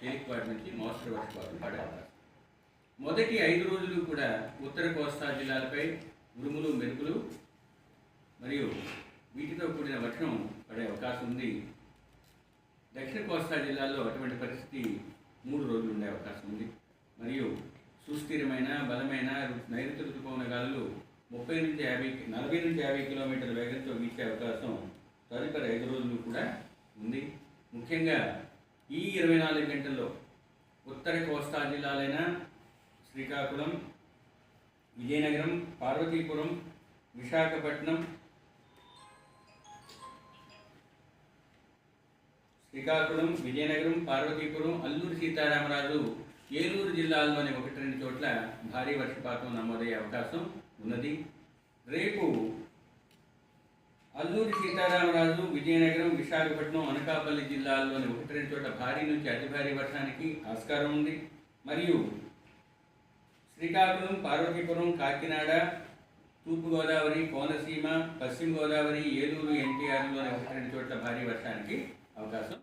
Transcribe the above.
తేలికపాటి నుంచి మోస్తరు వర్షపాతం పడే అవకాశం మొదటి ఐదు రోజులు కూడా ఉత్తర కోస్తా జిల్లాలపై ఉరుములు మెరుపులు మరియు వీటితో కూడిన వర్షం పడే అవకాశం ఉంది. దక్షిణ కోస్తా జిల్లాల్లో అటువంటి పరిస్థితి మూడు రోజులు ఉండే అవకాశం ఉంది. మరియు సుస్థిరమైన బలమైన నైరుతి ఋతుపవన గాలులు ముప్పై నుంచి యాభై నలభై నుంచి యాభై కిలోమీటర్ల వేగంతో వీచే అవకాశం తదుపరి ఐదు రోజులు కూడా ఉంది. ముఖ్యంగా ఈ ఇరవై నాలుగు గంటల్లో ఉత్తర కోస్తా జిల్లాలైన శ్రీకాకుళం విజయనగరం పార్వతీపురం విశాఖపట్నం శ్రీకాకుళం విజయనగరం పార్వతీపురం అల్లూరు సీతారామరాజు ఏలూరు జిల్లాల్లోని ఒకటి రెండు చోట్ల భారీ వర్షపాతం నమోదయ్యే అవకాశం ఉన్నది. రేపు అల్లూరి సీతారామరాజు విజయనగరం విశాఖపట్నం అనకాపల్లి జిల్లాల్లోని ఒకటి రెండు చోట్ల భారీ నుంచి అతి భారీ వర్షానికి ఆస్కారం ఉంది. మరియు శ్రీకాకుళం పార్వతీపురం కాకినాడ తూర్పుగోదావరి కోనసీమ పశ్చిమ గోదావరి ఏలూరు ఎన్టీఆర్లోని ఒకటి రెండు చోట్ల భారీ వర్షానికి అవకాశం